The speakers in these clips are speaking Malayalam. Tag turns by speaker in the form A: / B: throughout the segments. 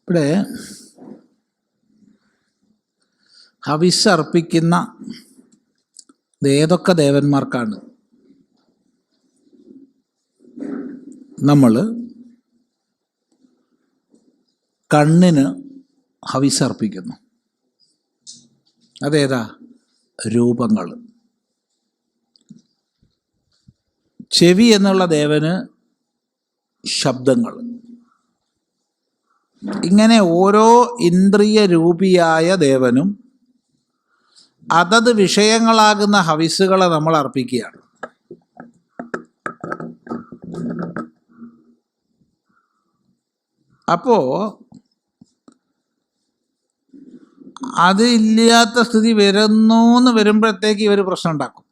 A: ഇവിടെ ഹവിസ് അർപ്പിക്കുന്ന ഏതൊക്കെ ദേവന്മാർക്കാണ്? നമ്മൾ കണ്ണിന് ഹവിസ് അർപ്പിക്കുന്നു. അതേതാ? രൂപങ്ങൾ ചെവി എന്നുള്ള ദേവന് ശബ്ദങ്ങൾ. ഇങ്ങനെ ഓരോ ഇന്ദ്രിയ രൂപിയായ ദേവനും അതത് വിഷയങ്ങളാകുന്ന ഹവിസുകളെ നമ്മൾ അർപ്പിക്കുകയാണ്. അപ്പോൾ അത് ഇല്ലാത്ത സ്ഥിതി വരുന്നു എന്ന് വരുമ്പോഴത്തേക്ക് ഇവർ പ്രശ്നം ഉണ്ടാക്കും.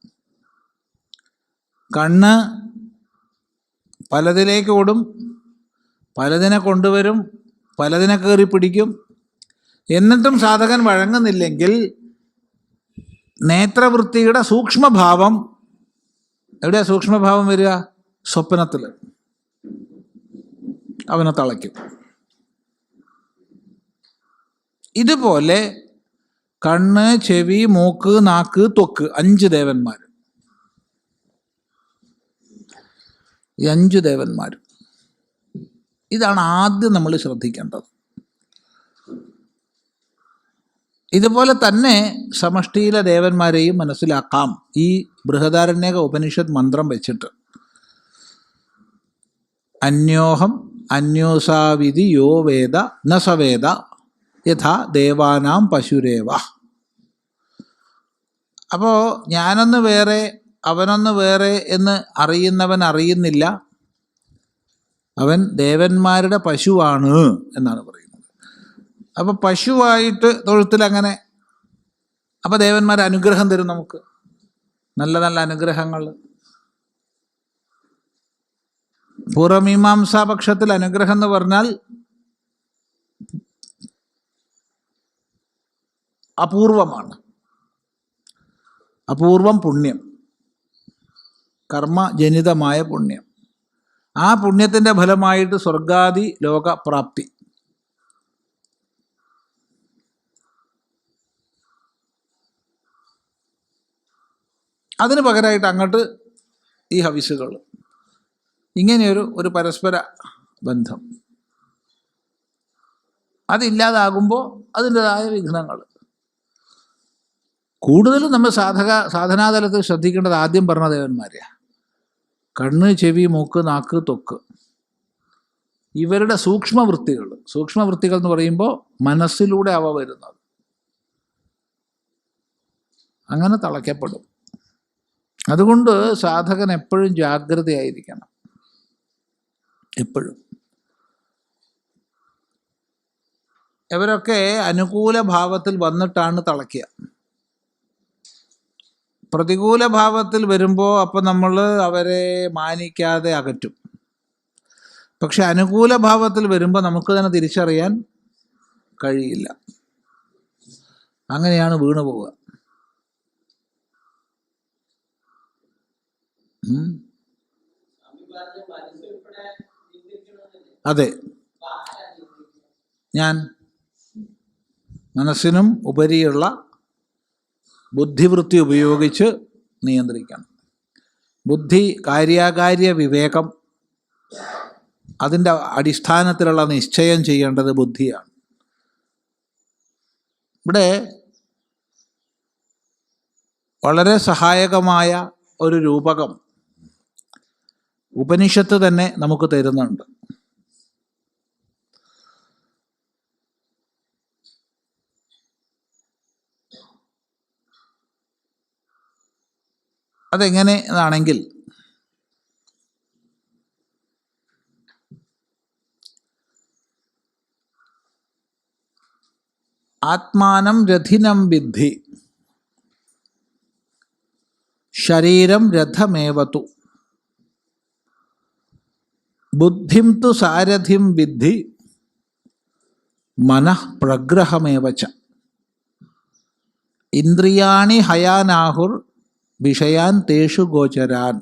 A: കണ്ണ് പലതിലേക്ക് ഓടും പലതിനെ കൊണ്ടുവരും പലതിനെ കയറി പിടിക്കും. എന്നിട്ടും സാധകൻ വഴങ്ങുന്നില്ലെങ്കിൽ നേത്രവൃത്തിയുടെ സൂക്ഷ്മഭാവം എവിടെയാ സൂക്ഷ്മഭാവം വരിക? സ്വപ്നത്തിൽ. അവനെ തളയ്ക്കും. ഇതുപോലെ കണ്ണ് ചെവി മൂക്ക് നാക്ക് ത്വക്ക് അഞ്ച് ദേവന്മാർ ഈ അഞ്ച് ദേവന്മാർ ഇതാണ് ആദ്യം നമ്മൾ ശ്രദ്ധിക്കേണ്ടത്. ഇതുപോലെ തന്നെ സമഷ്ടിയിലെ ദേവന്മാരെയും മനസ്സിലാക്കാം. ഈ ബൃഹദാരണ്യക ഉപനിഷത്ത് മന്ത്രം വെച്ചിട്ട്. അന്യോഹം അന്യോസാവിധി യോ വേദ ന സവേദ യഥാ ദേവാനാം പശുരേവ. അപ്പോൾ ഞാനൊന്ന് വേറെ അവനൊന്ന് വേറെ എന്ന് അറിയുന്നവൻ അറിയുന്നില്ല. അവൻ ദേവന്മാരുടെ പശുവാണ് എന്നാണ് പറയുന്നത്. അപ്പോൾ പശുവായിട്ട് തൊഴുത്തിൽ അങ്ങനെ അപ്പോൾ ദേവന്മാർ അനുഗ്രഹം തരും നമുക്ക്. നല്ല നല്ല അനുഗ്രഹങ്ങൾ. പൂർവമീമാംസാ പക്ഷത്തിൽ അനുഗ്രഹം എന്ന് പറഞ്ഞാൽ അപൂർവമാണ്. അപൂർവം പുണ്യം. കർമ്മജനിതമായ പുണ്യം. ആ പുണ്യത്തിന്റെ ഫലമായിട്ട് സ്വർഗാദി ലോകപ്രാപ്തി. അതിന് പകരമായിട്ട് അങ്ങോട്ട് ഈ ഹവിസുകൾ. ഇങ്ങനെയൊരു ഒരു പരസ്പര ബന്ധം. അതില്ലാതാകുമ്പോൾ അതിന്റെതായ വിഘ്നങ്ങൾ. കൂടുതലും നമ്മൾ സാധക സാധനാതലത്തിൽ ശ്രദ്ധിക്കേണ്ടത് ആദ്യം പറഞ്ഞ ദേവന്മാരെയാണ് കണ്ണ് ചെവി മൂക്ക് നാക്ക് തൊക്ക്. ഇവരുടെ സൂക്ഷ്മവൃത്തികൾ. സൂക്ഷ്മവൃത്തികൾ എന്ന് പറയുമ്പോൾ മനസ്സിലൂടെ അവ വരുന്നത്. അങ്ങനെ തളയ്ക്കപ്പെടും. അതുകൊണ്ട് സാധകൻ എപ്പോഴും ജാഗ്രതയായിരിക്കണം. എപ്പോഴും. ഇവരൊക്കെ അനുകൂല ഭാവത്തിൽ വന്നിട്ടാണ് തളയ്ക്കുക. പ്രതികൂല ഭാവത്തിൽ വരുമ്പോൾ അപ്പം നമ്മൾ അവരെ മാനിക്കാതെ അകറ്റും. പക്ഷെ അനുകൂല ഭാവത്തിൽ വരുമ്പോൾ നമുക്ക് തന്നെ തിരിച്ചറിയാൻ കഴിയില്ല. അങ്ങനെയാണ് വീണു പോവുക. അതെ. ഞാൻ മനസ്സിനും ഉപരിയുള്ള ബുദ്ധിവൃത്തി ഉപയോഗിച്ച് നിയന്ത്രിക്കണം. ബുദ്ധി കാര്യാകാര്യ വിവേകം അതിന്റെ അടിസ്ഥാനത്തിലുള്ള നിശ്ചയം ചെയ്യേണ്ടത് ബുദ്ധിയാണ്. ഇവിടെ വളരെ സഹായകമായ ഒരു രൂപകം ഉപനിഷത്ത് തന്നെ നമുക്ക് തരുന്നുണ്ട്. അതെങ്ങനെ എന്നാണെങ്കിൽ ആത്മാനം രഥിനം വിദ്ധി ശരീരം രഥമേവതു ബുദ്ധിം തു സാരഥിം വിദ്ധി മനഃ പ്രഗ്രഹമേവച്ച ഇന്ദ്രിയാണി ഹയാനാഹുർ വിഷയാൻ തേഷു ഗോചരാൻ.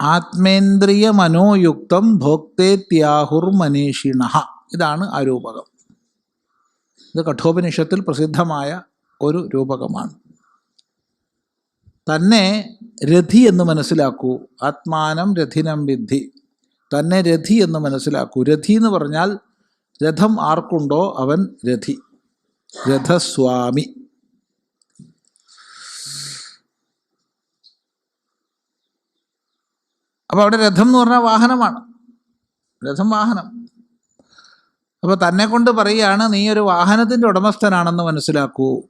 A: ആത്മേന്ദ്രിയ മനോയുക്തം ഭോക്തേത്യാഹുർ മനീഷിണ. ഇതാണ് ആ രൂപകം. ഇത് കഠോപനിഷത്തിൽ പ്രസിദ്ധമായ ഒരു രൂപകമാണ്. തന്നെ രഥി എന്ന് മനസ്സിലാക്കൂ. ആത്മാനം രഥിനം വിദ്ധി. തന്നെ രഥി എന്ന് മനസ്സിലാക്കൂ. രഥി എന്ന് പറഞ്ഞാൽ രഥം ആർക്കുണ്ടോ? അവൻ രഥി. രഥസ്വാമി. അപ്പോൾ അവിടെ രഥം എന്ന് പറഞ്ഞാൽ വാഹനമാണ്. രഥം വാഹനം. അപ്പോൾ തന്നെ കൊണ്ട് പറയുകയാണ് നീ ഒരു വാഹനത്തിന്റെ ഉടമസ്ഥനാണെന്ന് മനസ്സിലാക്കൂ.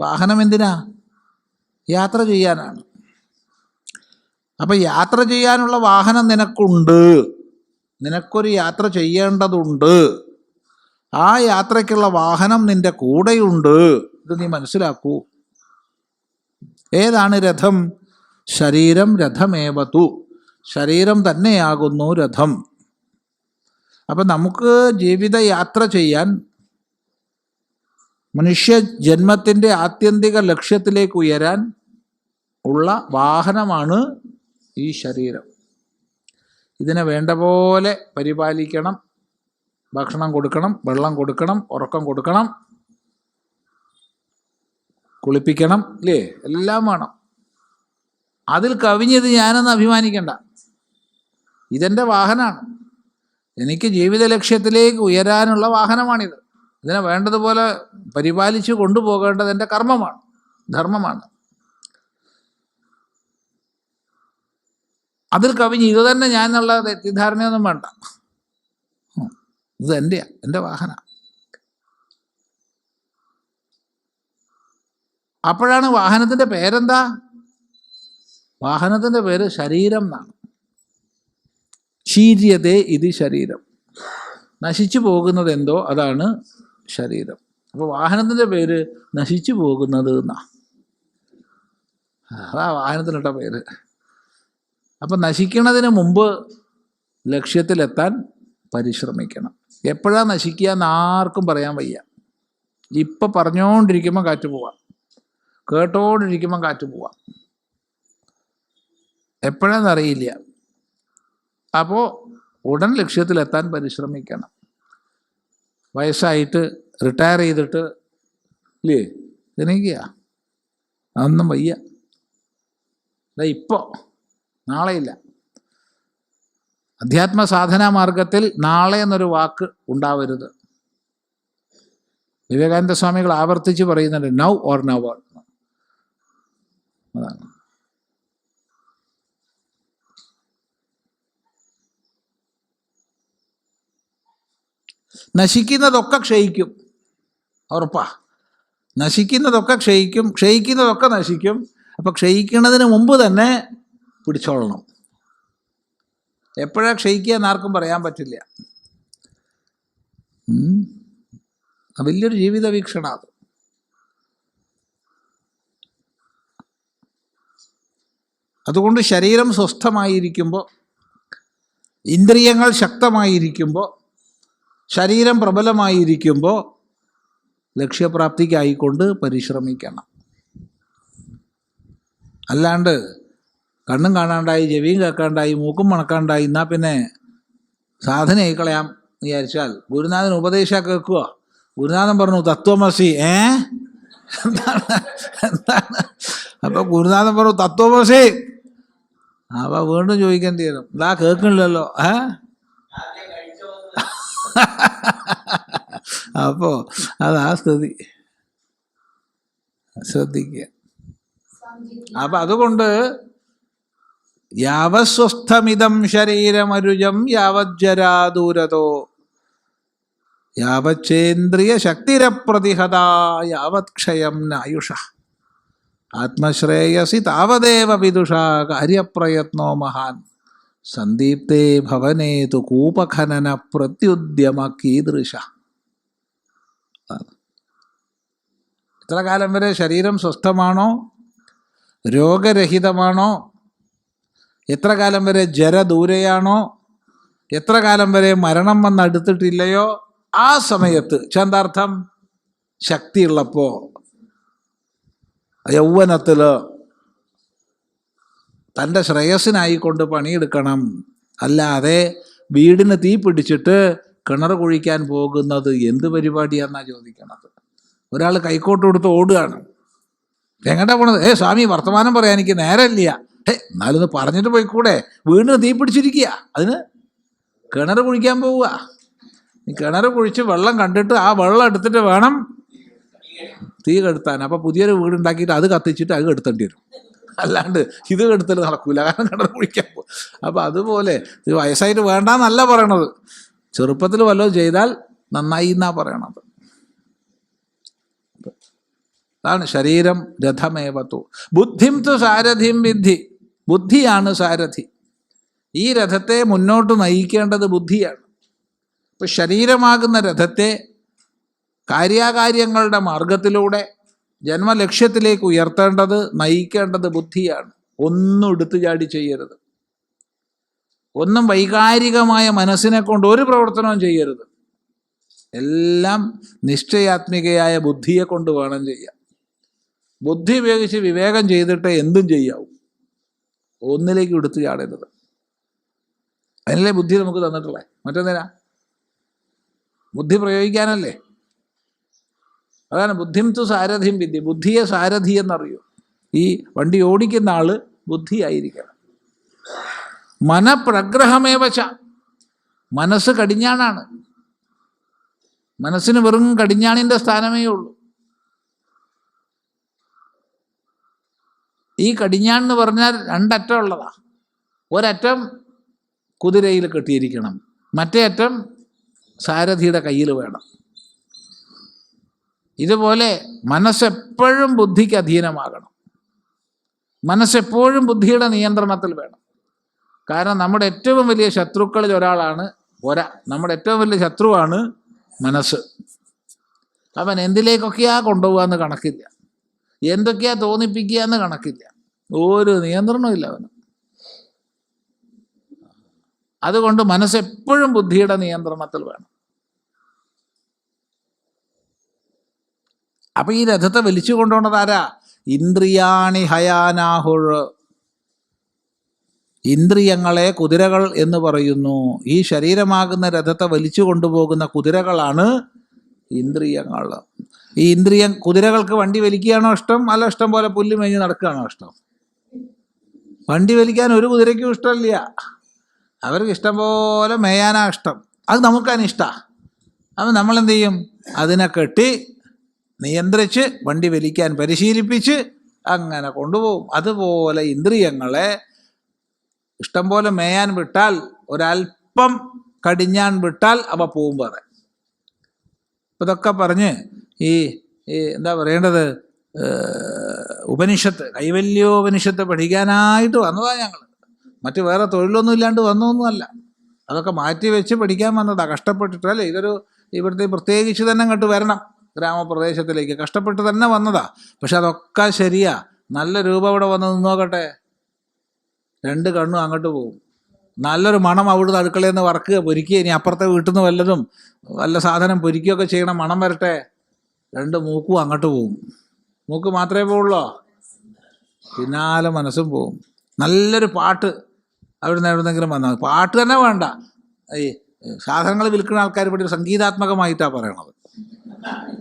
A: വാഹനം എന്തിനാ? യാത്ര ചെയ്യാനാണ്. അപ്പോൾ യാത്ര ചെയ്യാനുള്ള വാഹനം നിനക്കുണ്ട്. നിനക്കൊരു യാത്ര ചെയ്യേണ്ടതുണ്ട്. ആ യാത്രയ്ക്കുള്ള വാഹനം നിന്റെ കൂടെയുണ്ട്. ഇത് നീ മനസ്സിലാക്കൂ. ഏതാണ് രഥം? ശരീരം രഥമേവതു. ശരീരം തന്നെയാകുന്നു രഥം. അപ്പം നമുക്ക് ജീവിതയാത്ര ചെയ്യാൻ മനുഷ്യ ജന്മത്തിന്റെ ആത്യന്തിക ലക്ഷ്യത്തിലേക്ക് ഉയരാൻ ഉള്ള വാഹനമാണ് ഈ ശരീരം. ഇതിനെ വേണ്ട പോലെ പരിപാലിക്കണം. ഭക്ഷണം കൊടുക്കണം വെള്ളം കൊടുക്കണം ഉറക്കം കൊടുക്കണം കുളിപ്പിക്കണം ഇല്ലേ? എല്ലാം വേണം. അതിൽ കവിഞ്ഞത് ഞാനെന്ന് അഭിമാനിക്കണ്ട. ഇതെന്റെ വാഹനമാണ് എനിക്ക് ജീവിത ലക്ഷ്യത്തിലേക്ക് ഉയരാനുള്ള വാഹനമാണിത്. ഇതിനെ വേണ്ടതുപോലെ പരിപാലിച്ച് കൊണ്ടുപോകേണ്ടത് എന്റെ കർമ്മമാണ് ധർമ്മമാണ്. അതിൽ കവിഞ്ഞ് ഇത് തന്നെ ഞാൻ എന്നുള്ള തെറ്റിദ്ധാരണയൊന്നും വേണ്ട. ഇത് എന്റെയാ എന്റെ വാഹന. അപ്പോഴാണ് വാഹനത്തിന്റെ പേരെന്താ? വാഹനത്തിന്റെ പേര് ശരീരം എന്നാണ്. ശീര്യതേ ഇത് ശരീരം. നശിച്ചു പോകുന്നത് എന്തോ അതാണ് ശരീരം. അപ്പോൾ വാഹനത്തിന്റെ പേര് നശിച്ചു പോകുന്നത് എന്നാ. അതാ വാഹനത്തിനിട്ട പേര്. അപ്പം നശിക്കുന്നതിന് മുമ്പ് ലക്ഷ്യത്തിലെത്താൻ പരിശ്രമിക്കണം. എപ്പോഴാണ് നശിക്കുക എന്ന് ആർക്കും പറയാൻ വയ്യ. ഇപ്പം പറഞ്ഞുകൊണ്ടിരിക്കുമ്പോൾ കാറ്റ് പോവാം കേട്ടോണ്ടിരിക്കുമ്പോൾ കാറ്റ് പോവാം എപ്പോഴാണെന്ന് അറിയില്ല അപ്പോൾ ഉടൻ ലക്ഷ്യത്തിലെത്താൻ പരിശ്രമിക്കണം. വയസ്സായിട്ട് റിട്ടയർ ചെയ്തിട്ട് ഇല്ലേ? ജനിക്കുക. അതൊന്നും വയ്യ. ഇപ്പോൾ നാളെയില്ല. അധ്യാത്മ സാധനാ മാർഗത്തിൽ നാളെ എന്നൊരു വാക്ക് ഉണ്ടാവരുത്. വിവേകാനന്ദ സ്വാമികൾ ആവർത്തിച്ച് പറയുന്നുണ്ട് നൗ ഓർ നവർ അതാണ്. നശിക്കുന്നതൊക്കെ ക്ഷയിക്കും. ഉറപ്പാ. നശിക്കുന്നതൊക്കെ ക്ഷയിക്കും. ക്ഷയിക്കുന്നതൊക്കെ നശിക്കും. അപ്പം ക്ഷയിക്കുന്നതിന് മുമ്പ് തന്നെ പിടിച്ചോളണം. എപ്പോഴാണ് ക്ഷയിക്കുക എന്നാർക്കും പറയാൻ പറ്റില്ല. വലിയൊരു ജീവിത വീക്ഷണ അത്. അതുകൊണ്ട് ശരീരം സ്വസ്ഥമായിരിക്കുമ്പോൾ ഇന്ദ്രിയങ്ങൾ ശക്തമായിരിക്കുമ്പോൾ ശരീരം പ്രബലമായിരിക്കുമ്പോൾ ലക്ഷ്യപ്രാപ്തിക്കായിക്കൊണ്ട് പരിശ്രമിക്കണം. അല്ലാണ്ട് കണ്ണും കാണാണ്ടായി ചെവിയും കേൾക്കാണ്ടായി മൂക്കും മണക്കാണ്ടായി എന്നാൽ പിന്നെ സാധനയായി കളയാം വിചാരിച്ചാൽ ഗുരുനാഥൻ ഉപദേശ കേൾക്കുക ഗുരുനാഥൻ പറഞ്ഞു തത്വമസി. ഏ? എന്താണ്? എന്താണ്? അപ്പൊ ഗുരുനാഥൻ പറഞ്ഞു തത്വമസി. അപ്പൊ വീണ്ടും ചോദിക്കേണ്ടി വരും ഇതാ കേൾക്കണില്ലല്ലോ ഏ? അപ്പോ അതാ സ്ഥിതി. ശ്രദ്ധിക്കുക. അപ്പൊ അതുകൊണ്ട് യാവസ്വസ്ഥമിതം ശരീരമരുജം യാവജ്ജരാദൂരതോ. യാവച്ചേന്ദ്രിയ ശക്തിരപ്രതിഹത യാവത് ക്ഷയം നായുഷ. ആത്മശ്രേയസി താവദേവ വിദുഷ കാര്യപ്രയത്നോ മഹാൻ. സന്ദീപ്തേ ഭവനേ തു കൂപഖനന പ്രത്യുദ്യമ കീദൃശ എത്ര കാലം വരെ ശരീരം സ്വസ്ഥമാണോ? രോഗരഹിതമാണോ? എത്ര കാലം വരെ ജരദൂരയാണോ എത്ര കാലം വരെ മരണം വന്നടുത്തിട്ടില്ലയോ ആ സമയത്ത് ചന്താർത്ഥം ശക്തിയുള്ളപ്പോൾ യൗവനത്തിൽ തന്റെ ശ്രേയസ്സിനായിക്കൊണ്ട് പണിയെടുക്കണം. അല്ലാതെ വീടിന് തീ പിടിച്ചിട്ട് കിണർ കുഴിക്കാൻ പോകുന്നത് എന്ത് പരിപാടിയാണെന്നാ ചോദിക്കണത്. ഒരാൾ കൈക്കോട്ട് കൊടുത്ത് ഓടുകയാണ്. എങ്ങോട്ടാ പോണത്? ഏ സ്വാമി വർത്തമാനം പറയാൻ എനിക്ക് നേരമില്ല. ഏ എന്നാലൊന്ന് പറഞ്ഞിട്ട് പോയിക്കൂടെ? വീടിന് തീ പിടിച്ചിരിക്കുക. അതിന് കിണർ കുഴിക്കാൻ പോവുക. കിണർ കുഴിച്ച് വെള്ളം കണ്ടിട്ട് ആ വെള്ളം എടുത്തിട്ട് വേണം തീ കെടുത്താൻ. അപ്പോൾ പുതിയൊരു വീടുണ്ടാക്കിയിട്ട് അത് കത്തിച്ചിട്ട് അത് കെടുത്തേണ്ടി വരും. അല്ലാണ്ട് ഇത് കെടുത്തൽ നടക്കൂല. കാരണം കിടന്ന് കുഴിക്കാൻ പോകും അപ്പം അതുപോലെ വയസ്സായിട്ട് വേണ്ടെന്നല്ല പറയണത്. ചെറുപ്പത്തിൽ വല്ലതും ചെയ്താൽ നന്നായി എന്നാ പറയണത്. അതാണ് ശരീരം രഥമേവത്തു ബുദ്ധിം തു സാരഥിം വിദ്ധി ബുദ്ധിയാണ് സാരഥി. ഈ രഥത്തെ മുന്നോട്ട് നയിക്കേണ്ടത് ബുദ്ധിയാണ്. ഇപ്പം ശരീരമാകുന്ന രഥത്തെ കാര്യാകാര്യങ്ങളുടെ മാർഗത്തിലൂടെ ജന്മലക്ഷ്യത്തിലേക്ക് ഉയർത്തേണ്ടത് നയിക്കേണ്ടത് ബുദ്ധിയാണ്. ഒന്നും എടുത്തു ചാടി ചെയ്യരുത്. ഒന്നും വൈകാരികമായ മനസ്സിനെ കൊണ്ട് ഒരു പ്രവർത്തനവും ചെയ്യരുത്. എല്ലാം നിശ്ചയാത്മികയായ ബുദ്ധിയെ കൊണ്ട് വേണം ചെയ്യാം ബുദ്ധി ഉപയോഗിച്ച് വിവേകം ചെയ്തിട്ട് എന്തും ചെയ്യാവും. ഒന്നിലേക്ക് എടുത്തു ചാടരുത്. അതിനല്ലേ ബുദ്ധി നമുക്ക് തന്നിട്ടുള്ളത് മറ്റൊന്നിനാ ബുദ്ധി പ്രയോഗിക്കാനല്ലേ? അതാണ് ബുദ്ധിം തു സാരഥിം വിദ്യ. ബുദ്ധിയെ സാരഥി എന്നറിയൂ? ഈ വണ്ടി ഓടിക്കുന്ന ആൾ ബുദ്ധിയായിരിക്കണം. മനപ്രഗ്രഹമേവച്ച മനസ്സ് കടിഞ്ഞാണാണ്. മനസ്സിന് വെറും കടിഞ്ഞാണിന്റെ സ്ഥാനമേ ഉള്ളൂ. ഈ കടിഞ്ഞാൺ എന്ന് പറഞ്ഞാൽ രണ്ടറ്റം ഉള്ളതാ. ഒരറ്റം കുതിരയിൽ കെട്ടിയിരിക്കണം. മറ്റേ അറ്റം സാരഥിയുടെ കയ്യിൽ വേണം. ഇതുപോലെ മനസ്സെപ്പോഴും ബുദ്ധിക്ക് അധീനമാകണം. മനസ്സെപ്പോഴും ബുദ്ധിയുടെ നിയന്ത്രണത്തിൽ വേണം. കാരണം നമ്മുടെ ഏറ്റവും വലിയ ശത്രുക്കളിൽ ഒരാളാണ് ഒര. നമ്മുടെ ഏറ്റവും വലിയ ശത്രുവാണ് മനസ്സ്. അവൻ എന്തിലേക്കൊക്കെയാ കൊണ്ടുപോകാന്ന് കണക്കില്ല. എന്തൊക്കെയാ തോന്നിപ്പിക്കുക എന്ന് കണക്കില്ല. ഒരു നിയന്ത്രണമില്ല അവന്. അതുകൊണ്ട് മനസ്സെപ്പോഴും ബുദ്ധിയുടെ നിയന്ത്രണത്തിൽ വേണം. അപ്പൊ ഈ രഥത്തെ വലിച്ചു കൊണ്ടുപോണത് ആരാ? ഇന്ദ്രിയാണി ഹയാനാഹുൾ ഇന്ദ്രിയങ്ങളെ കുതിരകൾ എന്ന് പറയുന്നു. ഈ ശരീരമാകുന്ന രഥത്തെ വലിച്ചു കൊണ്ടുപോകുന്ന കുതിരകളാണ് ഇന്ദ്രിയങ്ങൾ. ഈ ഇന്ദ്രിയം കുതിരകൾക്ക് വണ്ടി വലിക്കുകയാണോ ഇഷ്ടം? അല്ല ഇഷ്ടം പോലെ പുല്ല് മേഞ്ഞ് നടക്കുകയാണോ ഇഷ്ടം? വണ്ടി വലിക്കാൻ ഒരു കുതിരയ്ക്കും ഇഷ്ടമില്ല. അവർക്ക് ഇഷ്ടം പോലെ മേയാനാ ഇഷ്ടം. അത് നമുക്കാണ് ഇഷ്ടമാണ് അപ്പം നമ്മളെന്ത് ചെയ്യും അതിനെ കെട്ടി നിയന്ത്രിച്ച് വണ്ടി വലിക്കാൻ പരിശീലിപ്പിച്ച് അങ്ങനെ കൊണ്ടുപോകും. അതുപോലെ ഇന്ദ്രിയങ്ങളെ ഇഷ്ടം പോലെ മേയാൻ വിട്ടാൽ ഒരല്പം കടിഞ്ഞാൻ വിട്ടാൽ അവ പോവും വേറെ. ഇതൊക്കെ പറഞ്ഞ് ഈ എന്താ പറയേണ്ടത്? ഉപനിഷത്ത് കൈവല്യോപനിഷത്ത് പഠിക്കാനായിട്ട് വന്നതാണ് ഞങ്ങൾ മറ്റ് വേറെ തൊഴിലൊന്നും ഇല്ലാണ്ട് വന്നതൊന്നുമല്ല. അതൊക്കെ മാറ്റി വെച്ച് പഠിക്കാൻ വന്നതാണ് കഷ്ടപ്പെട്ടിട്ടല്ലേ? ഇതൊരു ഇവിടുത്തെ പ്രത്യേകിച്ച് തന്നെ അങ്ങോട്ട് വരണം. ഗ്രാമപ്രദേശത്തിലേക്ക് കഷ്ടപ്പെട്ട് തന്നെ വന്നതാ. പക്ഷെ അതൊക്കെ ശരിയാ. നല്ല രൂപം ഇവിടെ വന്ന് നിന്നോക്കട്ടെ രണ്ട് കണ്ണും അങ്ങോട്ട് പോകും നല്ലൊരു മണം അവിടുന്ന് അടുക്കളയിൽ നിന്ന് വറക്കുക പൊരിക്കുക ഇനി അപ്പുറത്തെ വീട്ടിൽ നിന്ന് വല്ലതും വല്ല സാധനം പൊരിക്കുകയൊക്കെ ചെയ്യണം മണം വരട്ടെ. രണ്ട് മൂക്കും അങ്ങോട്ട് പോകും മൂക്ക് മാത്രമേ പോവുള്ളോ? പിന്നാലെ മനസ്സും പോവും. നല്ലൊരു പാട്ട് അവിടുന്ന് എവിടുന്നെങ്കിലും വന്നാൽ പാട്ട് തന്നെ വേണ്ട. ഈ സാധനങ്ങൾ വിൽക്കുന്ന ആൾക്കാർ ഒരു സംഗീതാത്മകമായിട്ടാണ് പറയണത്.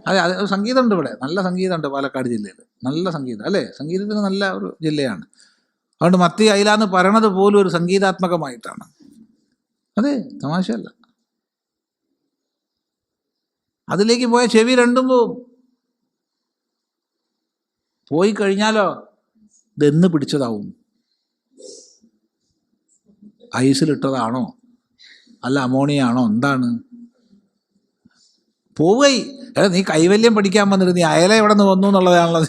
A: അതെ അത് സംഗീതമുണ്ട് ഇവിടെ. നല്ല സംഗീതമുണ്ട് പാലക്കാട് ജില്ലയിൽ നല്ല സംഗീതം അല്ലേ? സംഗീതത്തിന് നല്ല ഒരു ജില്ലയാണ്. അതുകൊണ്ട് മത്തി അയിലാന്ന് പറയണത് പോലും ഒരു സംഗീതാത്മകമായിട്ടാണ്. അതെ തമാശയല്ല. അതിലേക്ക് പോയ ചെവി രണ്ടും പോവും. പോയി കഴിഞ്ഞാലോ? ഇതെന്ന് പിടിച്ചതാവും. ഐസിലിട്ടതാണോ? അല്ല അമോണിയ ആണോ? എന്താണ്? പോവുകയി അല്ല നീ കൈവല്യം പഠിക്കാൻ വന്നിട്ട് നീ അയല എവിടെ നിന്ന് വന്നു എന്നുള്ളതാണല്ലോ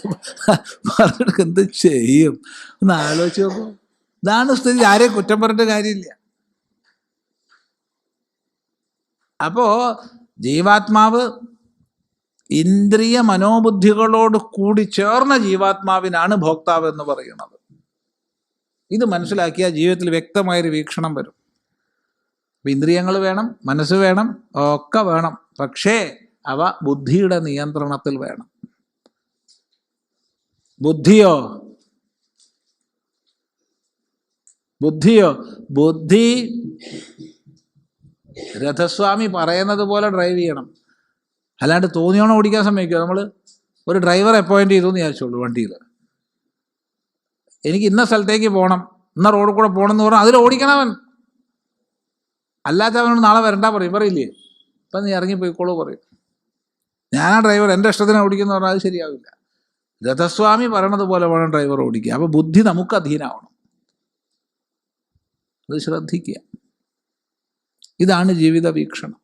A: എന്ത് ചെയ്യും? ഒന്ന് ആലോചിച്ച് നോക്കൂ. ഇതാണ് സ്ഥിതി. ആരെയും കുറ്റം പറഞ്ഞിട്ട് കാര്യമില്ല. അപ്പോ ജീവാത്മാവ് ഇന്ദ്രിയ മനോബുദ്ധികളോട് കൂടി ചേർന്ന ജീവാത്മാവിനാണ് ഭോക്താവ് എന്ന് പറയുന്നത്. ഇത് മനസ്സിലാക്കിയാൽ ജീവിതത്തിൽ വ്യക്തമായൊരു വീക്ഷണം വരും. അപ്പം ഇന്ദ്രിയങ്ങൾ വേണം മനസ്സ് വേണം ഒക്കെ വേണം. പക്ഷേ അവ ബുദ്ധിയുടെ നിയന്ത്രണത്തിൽ വേണം. ബുദ്ധിയോ? ബുദ്ധിയോ? ബുദ്ധി രഥസ്വാമി പറയുന്നത് പോലെ ഡ്രൈവ് ചെയ്യണം. അല്ലാണ്ട് തോന്നിയോണം ഓടിക്കാൻ സമ്മതിക്കുക നമ്മൾ ഒരു ഡ്രൈവർ അപ്പോയിന്റ് ചെയ്തു എന്ന് വിചാരിച്ചോളൂ വണ്ടിയിൽ എനിക്ക് ഇന്ന സ്ഥലത്തേക്ക് പോകണം ഇന്ന റോഡിൽ കൂടെ പോകണം എന്ന് പറഞ്ഞാൽ അതിൽ ഓടിക്കണവൻ. അല്ലാത്ത അവനോട് നാളെ വരണ്ട പറയും. പറയില്ലേ? ഇപ്പം നീ ഇറങ്ങി പോയിക്കോളൂ പറയും. ഞാനാ ഡ്രൈവർ. എന്റെ ഇഷ്ടത്തിന് ഓടിക്കുന്ന പറഞ്ഞാൽ അത് ശരിയാവില്ല. രഥസ്വാമി പറയണത് പോലെ വേണം ഡ്രൈവർ ഓടിക്കുക അപ്പോൾ ബുദ്ധി നമുക്ക് അധീനമാവണം. അത് ശ്രദ്ധിക്കുക. ഇതാണ് ജീവിത വീക്ഷണം.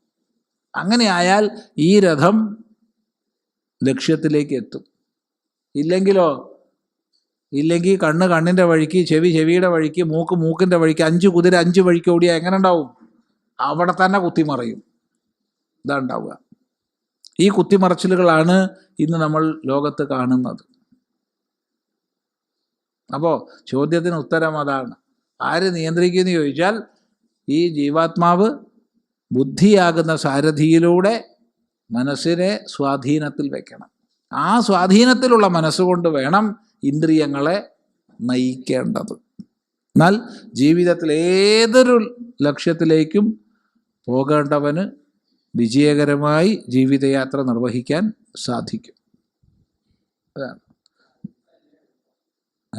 A: അങ്ങനെ ആയാൽ ഈ രഥം ലക്ഷ്യത്തിലേക്ക് എത്തും. ഇല്ലെങ്കിലോ ഇല്ലെങ്കിൽ കണ്ണ് കണ്ണിന്റെ വഴിക്ക് ചെവി ചെവിയുടെ വഴിക്ക് മൂക്ക് മൂക്കിന്റെ വഴിക്ക് അഞ്ച് കുതിര അഞ്ച് വഴിക്ക് ഓടിയാൽ എങ്ങനെ ഉണ്ടാവും? അവിടെ തന്നെ കുത്തിമറയും. ഇതാ ഉണ്ടാവുക. ഈ കുത്തിമറച്ചിലുകളാണ് ഇന്ന് നമ്മൾ ലോകത്ത് കാണുന്നത്. അപ്പോൾ ചോദ്യത്തിന് ഉത്തരം അതാണ്. ആര് നിയന്ത്രിക്കുമെന്ന് ചോദിച്ചാൽ ഈ ജീവാത്മാവ് ബുദ്ധിയാകുന്ന സാരഥിയിലൂടെ മനസ്സിനെ സ്വാധീനത്തിൽ വെക്കണം. ആ സ്വാധീനത്തിലുള്ള മനസ്സുകൊണ്ട് വേണം ഇന്ദ്രിയങ്ങളെ നയിക്കേണ്ടത്. എന്നാൽ ജീവിതത്തിൽ ഏതൊരു ലക്ഷ്യത്തിലേക്കും പോകേണ്ടവന് വിജയകരമായി ജീവിതയാത്ര നിർവഹിക്കാൻ സാധിക്കും. അതാണ്.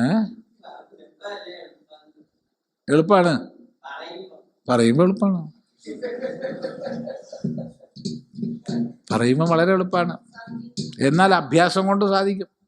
A: ഏ? എളുപ്പമാണ് പറയുമ്പോൾ എളുപ്പമാണ് പറയുമ്പോൾ വളരെ എളുപ്പമാണ് എന്നാൽ അഭ്യാസം കൊണ്ട് സാധിക്കും.